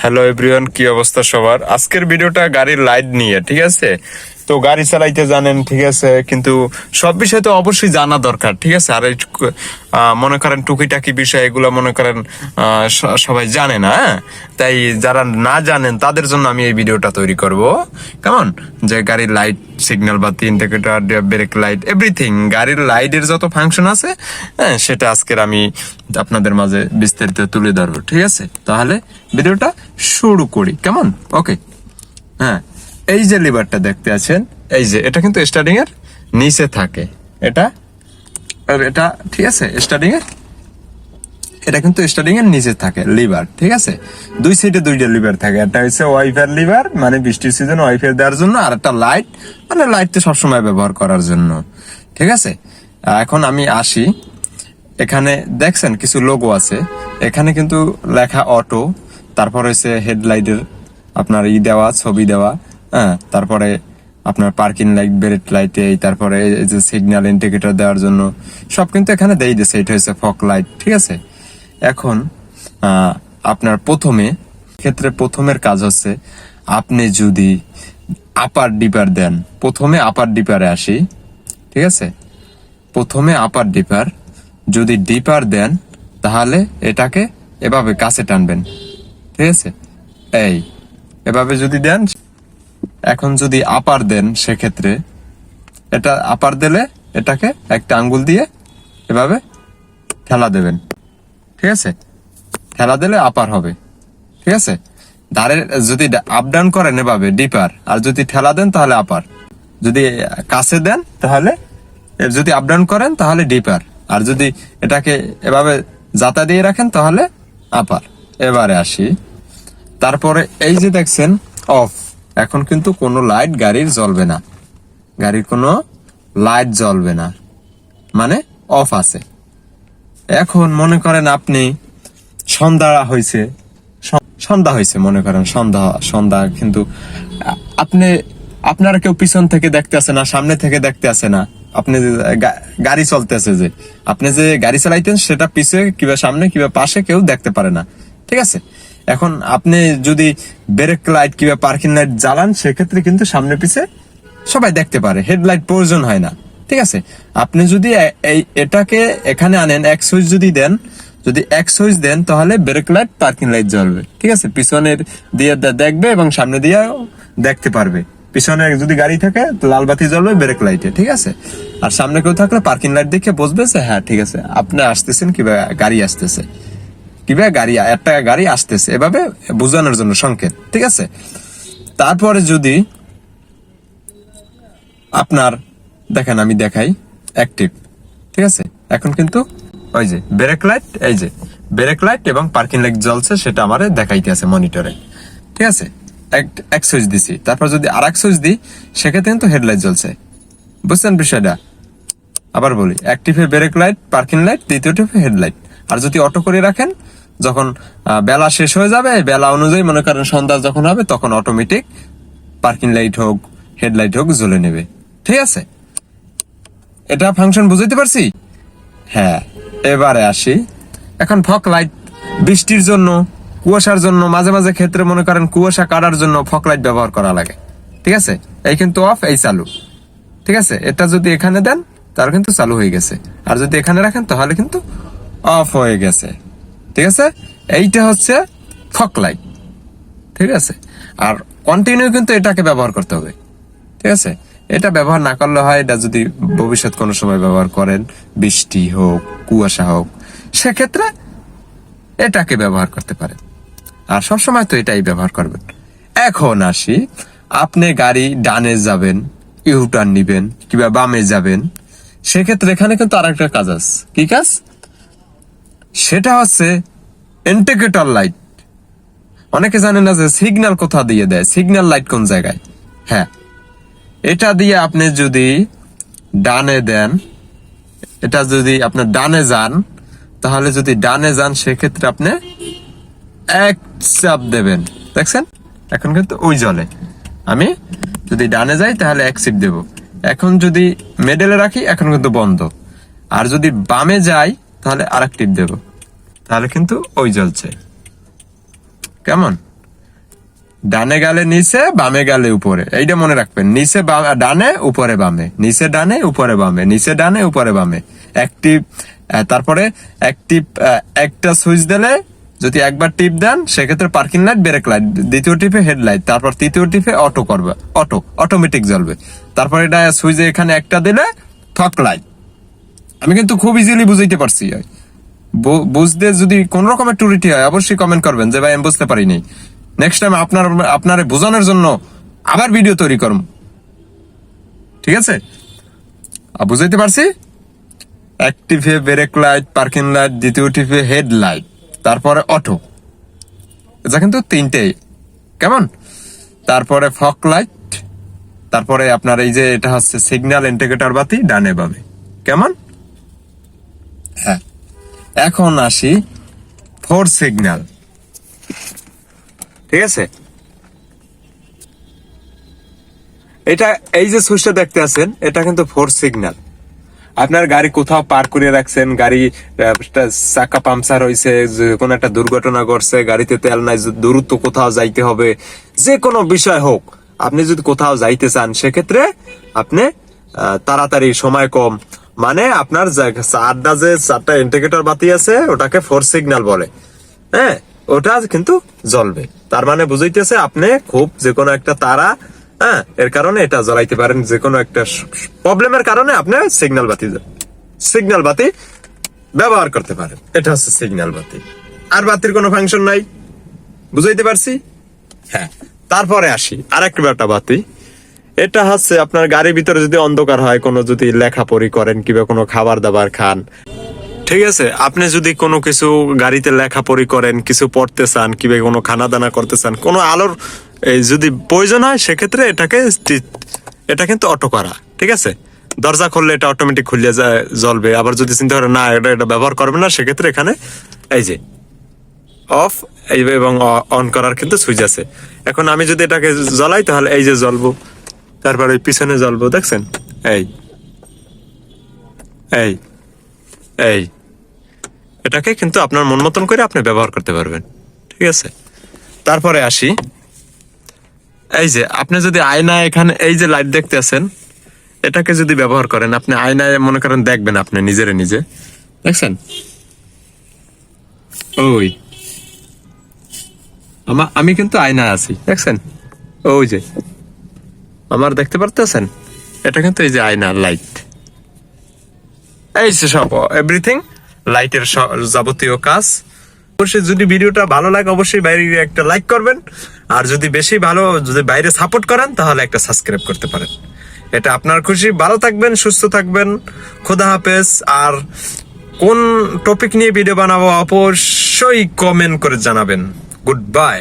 Hello everyone কি অবস্থা সবার? আজকের ভিডিওটা গাড়ির লাইট নিয়ে ঠিক আছে? তো গাড়ি চালাইতে জানেন, ঠিক আছে? কিন্তু সব বিষয় তো অবশ্যই জানা দরকার, ঠিক আছে? আর মনে করেন টুকিটাকি বিষয়, এগুলো মনে করেন সবাই জানে না হ্যাঁ? তাই যারা না জানেন, তাদের জন্য আমি এই ভিডিওটা তৈরি করব। কেমন? যে গাড়ির লাইট সিগন্যাল বা ইন্ডিকেটর ব্রেক লাইট এভরিথিং গাড়ির লাইটের যত ফাংশন আছে হ্যাঁ সেটা আজকের আমি আপনাদের মাঝে বিস্তারিত তুলে ধরবো, ঠিক আছে? তাহলে ভিডিওটা শুরু করি, কেমন? ওকে হ্যাঁ। এই যে লিভারটা দেখতে আছেন, এই যে এটা কিন্তু স্টার্টিং এর নিচে থাকে। এটা, আর এটা, ঠিক আছে স্টার্টিং এর? এটা কিন্তু স্টার্টিং এর নিচে থাকে লিভার ঠিক আছে? দুই সাইডে দুইটা লিভার থাকে, একটা হচ্ছে ওয়াইফার লিভার মানে বৃষ্টির সিজন ওয়াইফার দেওয়ার জন্য, আর একটা লাইট মানে লাইট তো সবসময় ব্যবহার করার জন্য, ঠিক আছে? এখন আমি আসি। এখানে দেখছেন কিছু লোগো আছে। এখানে কিন্তু লেখা অটো তারপর হচ্ছে হেডলাইটের আপনার ই দেওয়া, ছবি দেওয়া হ্যাঁ তারপরে আপনার পার্কিং লাইট ব্রেক লাইট এই, তারপরে এই যে সিগন্যাল ইন্ডিকেটর দেওয়ার জন্য, সব কিন্তু এখানে দেই দিছে। এটা হচ্ছে ফক লাইট ঠিক আছে? এখন আপনার প্রথমে, ক্ষেত্রে প্রথমের কাজ হচ্ছে, আপনি যদি আপার ডিপার দেন, প্রথমে আপার ডিপারে আসি, ঠিক আছে? প্রথমে আপার ডিপার যদি ডিপার দেন, তাহলে এটাকে এভাবে কাছে টানবেন, ঠিক আছে? এই, এভাবে যদি দেন এখন যদি আপার দেন, সেক্ষেত্রে এটা আপার দিলে এটাকে একটা আঙ্গুল দিয়ে এভাবে ঠেলা দেবেন। ঠিক আছে? ঠেলা দিলে আপার হবে। ঠিক আছে? ধারের যদি আপ ডাউন করেন এভাবে ডিপার আর যদি ঠেলা দেন তাহলে আপার যদি কাছে দেন তাহলে যদি আপ ডাউন করেন তাহলে ডিপার আর যদি এটাকে এভাবে জাতা দিয়ে রাখেন তাহলে আপার এবারে আসি। তারপরে এই যে দেখছেন অফ এখন কিন্তু কোনো লাইট গাড়ির জ্বলবে না। গাড়ির কোনো লাইট জ্বলবে না। মানে অফ আছে। এখন মনে করেন আপনি সন্ধ্যা হয়েছে সন্ধ্যা হয়েছে মনে করেন, সন্ধ্যা সন্ধ্যা কিন্তু আপনি, আপনারা কেউ পিছন থেকে দেখতে আসে না, সামনে থেকে দেখতে আসে না। আপনি যে গাড়ি চলতেছে যে, আপনি যে গাড়ি চালাইতেন সেটা পিছে কিংবা সামনে কিংবা পাশে কেউ দেখতে পারে না। ঠিক আছে? এখন আপনি যদি ব্রেক লাইট কিংবা পার্কিং লাইট জ্বালান, সেক্ষেত্রে কিন্তু সামনে পিছে সবাই দেখতে পারে হেডলাইট প্রয়োজন হয় না। ঠিক আছে? আপনি যদি এই এটাকে এখানে আনেন, এক সুইচ যদি দেন, যদি এক সুইচ দেন, তাহলে ব্রেক লাইট পার্কিং লাইট জ্বলবে। ঠিক আছে? পিছনের দিয়ে দেখবে এবং সামনে দিয়ে দেখতে পারবে। পিছনে যদি গাড়ি থাকে লাল বাতি জ্বলবে ব্রেক লাইটে ঠিক আছে? আর সামনে কেউ থাকলে পার্কিং লাইট দেখে বসবে হ্যাঁ ঠিক আছে, আপনি আসতেছেন কিংবা গাড়ি আসতেছে। কিংবা গাড়ি, একটা গাড়ি আসতেছে। এভাবে বোঝানোর জন্য সংকেত, ঠিক আছে? তারপরে যদি আপনার, দেখেন আমি দেখাই অ্যাক্টিভ ঠিক আছে? এখন কিন্তু ওই যে ব্রেক লাইট এই যে ব্রেক লাইট এবং পার্কিং লাইট জ্বলছে, সেটা আমার দেখাইতে আছে মনিটরে ঠিক আছে? এক- সুইচ দিছি। তারপর যদি আর এক সুইচ দিই, সেক্ষেত্রে কিন্তু হেডলাইট জ্বলছে। বুঝছেন বিষয়টা? আবার বলি অ্যাক্টিভে ব্রেক লাইট পার্কিং লাইট দ্বিতীয়টি হেডলাইট আর যদি অটো করে রাখেন যখন বেলা শেষ হয়ে যাবে, বেলা অনুযায়ী মনে করেন সন্ধ্যা যখন হবে, তখন অটোমেটিক পার্কিং লাইট হোক হেডলাইট হোক, জ্বলে নেবে। ঠিক আছে? এটা ফাংশন বুঝাইতে পারছি? হ্যাঁ। এবারে আসি। এখন ফক লাইট বৃষ্টির জন্য, কুয়াশার জন্য, মাঝে মাঝে ক্ষেত্রে মনে করেন কুয়াশা কাটার জন্য ফক লাইট ব্যবহার করা লাগে। ঠিক আছে? এই কিন্তু অফ এই চালু। ঠিক আছে? এটা যদি এখানে দেন তাহলে কিন্তু চালু হয়ে গেছে। আর যদি এখানে রাখেন, তাহলে কিন্তু অফ হয়ে গেছে। ঠিক আছে? এইটা হচ্ছে ফক লাইট ঠিক আছে? আর কন্টিনিউ কিন্তু এটাকে ব্যবহার করতে হবে, ঠিক আছে? এটা ব্যবহার না করলে হয়, এটা যদি ভবিষ্যৎ কোনো সময় ব্যবহার করেন, বৃষ্টি হোক, কুয়াশা হোক, সেক্ষেত্রে এটাকে ব্যবহার করতে পারেন। আর সব সময় তো এটাই ব্যবহার করবেন। এখন আসি, আপনি গাড়ি ডানে যাবেন ইউটার্ন নিবেন, কিংবা বামে যাবেন, সেক্ষেত্রে এখানে কিন্তু আরেকটা কাজ আছে। কি কাজ? সেটা হচ্ছে ইন্ডিকেটর লাইট অনেকে জানে না যে সিগন্যাল কোথা দিয়ে দেয়? সিগন্যাল লাইট কোন জায়গায়? হ্যাঁ। এটা দিয়ে আপনি যদি ডানে দেন, এটা যদি আপনার ডানে যান, তাহলে যদি ডানে যান, সেক্ষেত্রে আপনি এক চাপ দেবেন। দেখছেন? এখন কিন্তু ওই জলে। আমি যদি ডানে যাই, তাহলে এক সিপ দেব। এখন যদি মেডেলে রাখি, এখন কিন্তু বন্ধ। আর যদি বামে যাই, তাহলে আরেক টিপ দেব। তাহলে কিন্তু ওই জ্বলছে কেমন? ডানে গেলে নিচে, বামে গেলে উপরে। এইটা মনে রাখবেন, নিচে ডানে, উপরে, বামে। নিচে ডানে, উপরে, বামে। নিচে ডানে, উপরে, বামে। একটি তারপরে একটি একটা সুইচ দিলে যদি একবার টিপ দেন, সেক্ষেত্রে পার্কিং লাইট, ব্রেক লাইট, দ্বিতীয় টিপে হেডলাইট তারপর তৃতীয় টিপে অটো করবে, অটো, অটোমেটিক জ্বলবে। তারপর এটা সুইচে এখানে একটা দিলে থক লাইট। আমি কিন্তু খুব ইজিলি বুঝাইতে পারছি। বুঝতে যদি কোন রকমের টুরিটি হয়, অবশ্যই কমেন্ট করবেন যে, ভাই, আমি বুঝতে পারিনি। নেক্সট টাইম আপনার আপনার বোঝানোর জন্য আবার ভিডিও তৈরি করব ঠিক আছে? বুঝাইতে পারছি? অ্যাক্টিভে ব্রেক লাইট পার্কিং লাইট দ্বিতীয় টিপে হেড লাইট তারপরে অটো এটা কিন্তু তিনটে। কেমন? তারপরে ফক লাইট তারপরে আপনার এই যে এটা হচ্ছে সিগন্যাল ইন্ডিকেটর বাতি, ডানে বামে। কেমন? হ্যাঁ। এখন আসি ফোর সিগন্যাল। ঠিক আছে? এটা এই যে সুইচটা দেখতে আছেন, এটা কিন্তু ফোর সিগন্যাল। আপনার গাড়ি কোথাও পার করে রাখছেন, গাড়ি চাকা পাংচার হয়েছে কোনো একটা দুর্ঘটনা ঘটছে, গাড়িতে তেল নাই দূরত্ব কোথাও যাইতে হবে, যে কোনো বিষয় হোক, আপনি যদি কোথাও যাইতে চান, সেক্ষেত্রে আপনি তাড়াতাড়ি সময় কম মানে আপনার চারটা যে চারটা ইন্ডিকেটর বাতি আছে, ওটাকে ফোর সিগন্যাল বলে। হ্যাঁ ওটা কিন্তু জ্বলবে। তার মানে বুঝাইতেছে আপনি খুব যে কোনো একটা তারা হ্যাঁ এর কারণে এটা জ্বলাইতে পারেন যে কোনো একটা প্রবলেমের কারণে আপনি সিগন্যাল বাতি সিগন্যাল বাতি ব্যবহার করতে পারেন। এটা হচ্ছে সিগন্যাল বাতি। আর বাতির কোনো ফাংশন নাই। বুঝাইতে পারছি? হ্যাঁ। তারপরে আসি। আর একটা বাতি। এটা হচ্ছে আপনার গাড়ির ভিতরে যদি অন্ধকার হয়, কোনো যদি লেখাপড়ি করেন কিংবা কোনো খাবার দাবার খান। ঠিক আছে? আপনি যদি কোনো কিছু গাড়িতে লেখাপড়ি করেন, কিছু পড়তে চান কিংবা কোনো খানা দানা করতে চান, কোনো আলোর যদি প্রয়োজন হয়, সেক্ষেত্রে এটাকে এটা কিন্তু অটো করা। ঠিক আছে? দরজা খুললে এটা অটোমেটিক খুলে যায়, জ্বলবে। আবার যদি চিন্তা করেন, না, এটা এটা ব্যবহার করবে না, সেক্ষেত্রে এখানে এই যে, অফ এবং অন করার কিন্তু সুইচ আছে। এখন আমি যদি এটাকে জ্বলাই, তাহলে এই যে জ্বলবো। তারপরে ওই পিছনে জ্বলবো, দেখছেন? এই। এই। এই। এটাকে কিন্তু আপনার মন মতন করে আপনি ব্যবহার করতে পারবেন। ঠিক আছে? তারপরে আসি। এই যে, আপনি যদি আয়নায় এখানে, এই যে লাইট দেখতে আছেন, এটাকে যদি ব্যবহার করেন, আপনি আয়নায় মনে করেন দেখবেন আপনি নিজেরে নিজে। দেখছেন? ওই। আমি কিন্তু আয়না আছি, দেখছেন? ওই যে। আমার দেখতে পারতেছেন? এটা কিন্তু এই যে আয়না লাইট এই সব এভরিথিং লাইটের যাবতীয় কাজ। অবশ্যই যদি ভিডিওটা ভালো লাগে, অবশ্যই বাইরে একটা লাইক করবেন। আর যদি বেশি ভালো, যদি বাইরে সাপোর্ট করেন, তাহলে একটা সাবস্ক্রাইব করতে পারেন। এটা আপনার খুশি। ভালো থাকবেন, সুস্থ থাকবেন। খোদা হাফেজ। আর কোন টপিক নিয়ে ভিডিও বানাবো, অবশ্যই কমেন্ট করে জানাবেন। Good bye